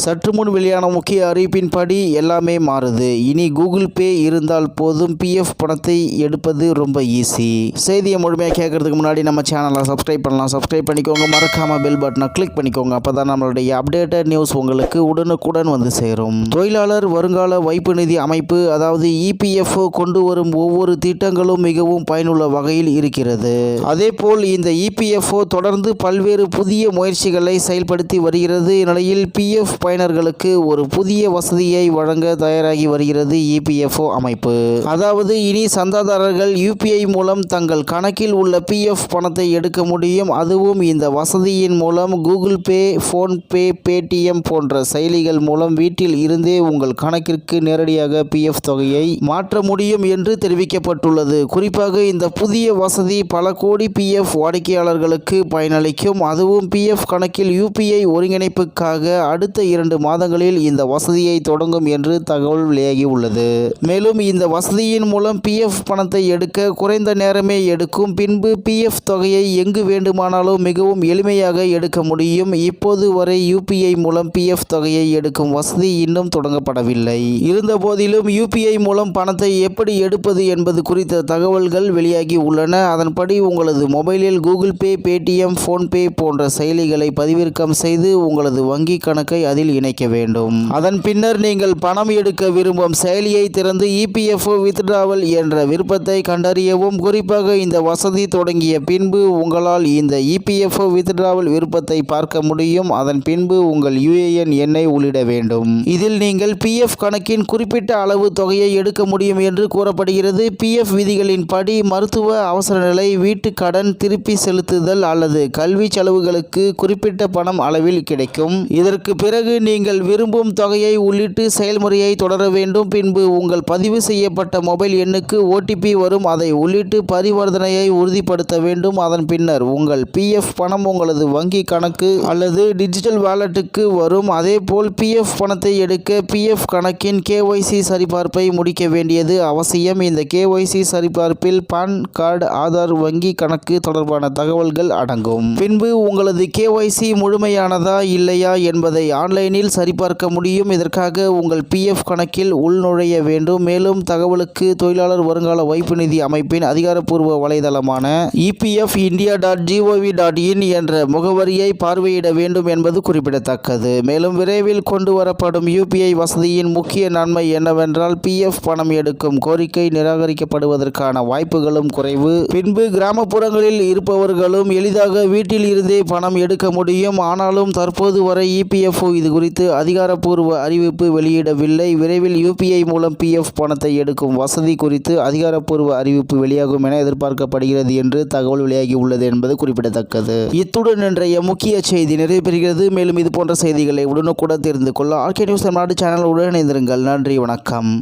சற்று முன் வெளியான முக்கிய அறிவிப்பின்படி எல்லாமே மாறுது. இனி கூகுள் பே இருந்தால் போதும். பிஎஃப் பணத்தை எடுப்பது ரொம்ப ஈஸி. செய்தியை முழுமையாக கேட்கறதுக்கு முன்னாடி நம்ம சேனலை சப்ஸ்கிரைப் பண்ணலாம். சப்ஸ்கிரைப் பண்ணிக்கோங்க. மறக்காம பெல் பட்டனை கிளிக் பண்ணிக்கோங்க. அப்போ தான் நம்மளுடைய அப்டேட்டட் நியூஸ் உங்களுக்கு உடனுக்குடன் வந்து சேரும். தொழிலாளர் வருங்கால வைப்பு நிதி அமைப்பு அதாவது இபிஎஃப்ஓ கொண்டு வரும் ஒவ்வொரு திட்டங்களும் மிகவும் பயனுள்ள வகையில் இருக்கிறது. அதேபோல் இந்த இபிஎஃப்ஓ தொடர்ந்து பல்வேறு புதிய முயற்சிகளை செயல்படுத்தி வருகிறது. நிலையில் பிஎஃப் பயனர்களுக்கு ஒரு புதிய வசதியை வழங்க தயாராகி வருகிறது இபிஎஃப்ஓ அமைப்பு. அதாவது இனி சந்தாதாரர்கள் யூபிஐ மூலம் தங்கள் கணக்கில் உள்ள பிஎஃப் பணத்தை எடுக்க முடியும். அதுவும் இந்த வசதியின் மூலம் கூகுள் பே ஃபோன்பே பேடிஎம் போன்ற செயலிகள் மூலம் வீட்டில் இருந்தே உங்கள் கணக்கிற்கு நேரடியாக பிஎஃப் தொகையை மாற்ற முடியும் என்று தெரிவிக்கப்பட்டுள்ளது. குறிப்பாக இந்த புதிய வசதி பல கோடி பிஎஃப் வாடிக்கையாளர்களுக்கு பயனளிக்கும். அதுவும் பிஎஃப் கணக்கில் யூபிஐ ஒருங்கிணைப்புக்காக அடுத்த இரண்டு மாதங்களில் இந்த வசதியை தொடங்கும் என்று தகவல் வெளியாகி உள்ளது மேலும் இந்த வசதியின் மூலம் பிஎஃப் பணத்தை எடுக்க குறைந்த நேரமே எடுக்கும் பின்பு பிஎஃப் தொகையை எங்கு வேண்டுமானாலும் மிகவும் எளிமையாக எடுக்க முடியும். இப்போது வரை யூபிஐ மூலம் பிஎஃப் தொகையை எடுக்கும் வசதி இன்னும் தொடங்கப்படவில்லை. இருந்தபோதிலும் யூபிஐ மூலம் பணத்தை எப்படி எடுப்பது என்பது குறித்த தகவல்கள் வெளியாகி உள்ளன. அதன்படி உங்களது மொபைலில் கூகுள் பே பேடிஎம் ஃபோன்பே போன்ற செயலிகளை பதிவிறக்கம் செய்து உங்களது வங்கி கணக்கை அதில் இணைக்க வேண்டும். அதன் பின்னர் நீங்கள் பணம் எடுக்க விரும்பும் செயலியை திறந்து இபிஎஃப்ஓ வித்ட்ராவல் என்ற விருப்பத்தை கண்டறியவும் குறிப்பாக இந்த வசதி தொடங்கிய பின்பு உங்களால் இந்த இபிஎஃப்ஓ வித்ட்ராவல் விருப்பத்தை பார்க்க முடியும். அதன் பின்பு உங்கள் யுஏஎன் எண்ணை உள்ளிட வேண்டும். இதில் நீங்கள் பிஎஃப் கணக்கின் குறிப்பிட்ட அளவு தொகையை எடுக்க முடியும் என்று கூறப்படுகிறது. பிஎஃப் விதிகளின்படி மருத்துவ அவசர நிலை வீட்டு கடன் திருப்பி செலுத்துதல் அல்லது கல்வி செலவுகளுக்கு குறிப்பிட்ட பணம் அளவில் கிடைக்கும். இதற்கு பிறகு நீங்கள் விரும்பும் தொகையை உள்ளிட்டு செயல்முறையை தொடர வேண்டும். பின்பு உங்கள் பதிவு செய்யப்பட்ட மொபைல் எண்ணுக்கு ஓடிபி வரும். அதை உள்ளிட்டு பரிவர்த்தனையை உறுதிப்படுத்த வேண்டும். அதன் பின்னர் உங்கள் பிஎஃப் பணம் உங்களது வங்கி கணக்கு அல்லது டிஜிட்டல் வாலெட்டுக்கு வரும். அதேபோல் பிஎஃப் பணத்தை எடுக்க பிஎஃப் கணக்கின் கேஒய்சி சரிபார்ப்பை முடிக்க வேண்டியது அவசியம். இந்த கேஒய்சி சரிபார்ப்பில் பான் கார்டு ஆதார் வங்கி கணக்கு தொடர்பான தகவல்கள் அடங்கும். பின்பு உங்களது கேஒய்சி முழுமையானதா இல்லையா என்பதை ஆன்லைன் ஆன்லைனில் சரிபார்க்க முடியும். இதற்காக உங்கள் பிஎஃப் கணக்கில் உள்நுழைய வேண்டும். மேலும் தகவலுக்கு தொழிலாளர் வருங்கால வைப்பு நிதி அமைப்பின் அதிகாரப்பூர்வ வலைதளமான EPF India dot gov dot in என்ற முகவரியை பார்வையிட வேண்டும் என்பது குறிப்பிடத்தக்கது. மேலும் விரைவில் கொண்டு வரப்படும் யூபிஐ வசதியின் முக்கிய நன்மை என்னவென்றால் பிஎஃப் பணம் எடுக்கும் கோரிக்கை நிராகரிக்கப்படுவதற்கான வாய்ப்புகளும் குறைவு. பின்பு கிராமப்புறங்களில் இருப்பவர்களும் எளிதாக வீட்டில் இருந்தே பணம் எடுக்க முடியும். ஆனாலும் தற்போது வரை இபிஎஃப்ஓ இது குறித்து அதிகாரப்பூர்வ அறிவிப்பு வெளியிடவில்லை. விரைவில் யூபிஐ மூலம் பிஎஃப் பணத்தை எடுக்கும் வசதி குறித்து அதிகாரப்பூர்வ அறிவிப்பு வெளியாகும் என எதிர்பார்க்கப்படுகிறது என்று தகவல் வெளியாகி உள்ளது என்பது குறிப்பிடத்தக்கது. இத்துடன் இன்றைய முக்கிய செய்தி நிறைவு பெறுகிறது மேலும் இது போன்ற செய்திகளை உடனுக்குடன் தெரிந்து கொள்ள ஆர்கே நியூஸ் தமிழ்நாடு சேனல் உடன் இணைந்திருங்கள். நன்றி வணக்கம்.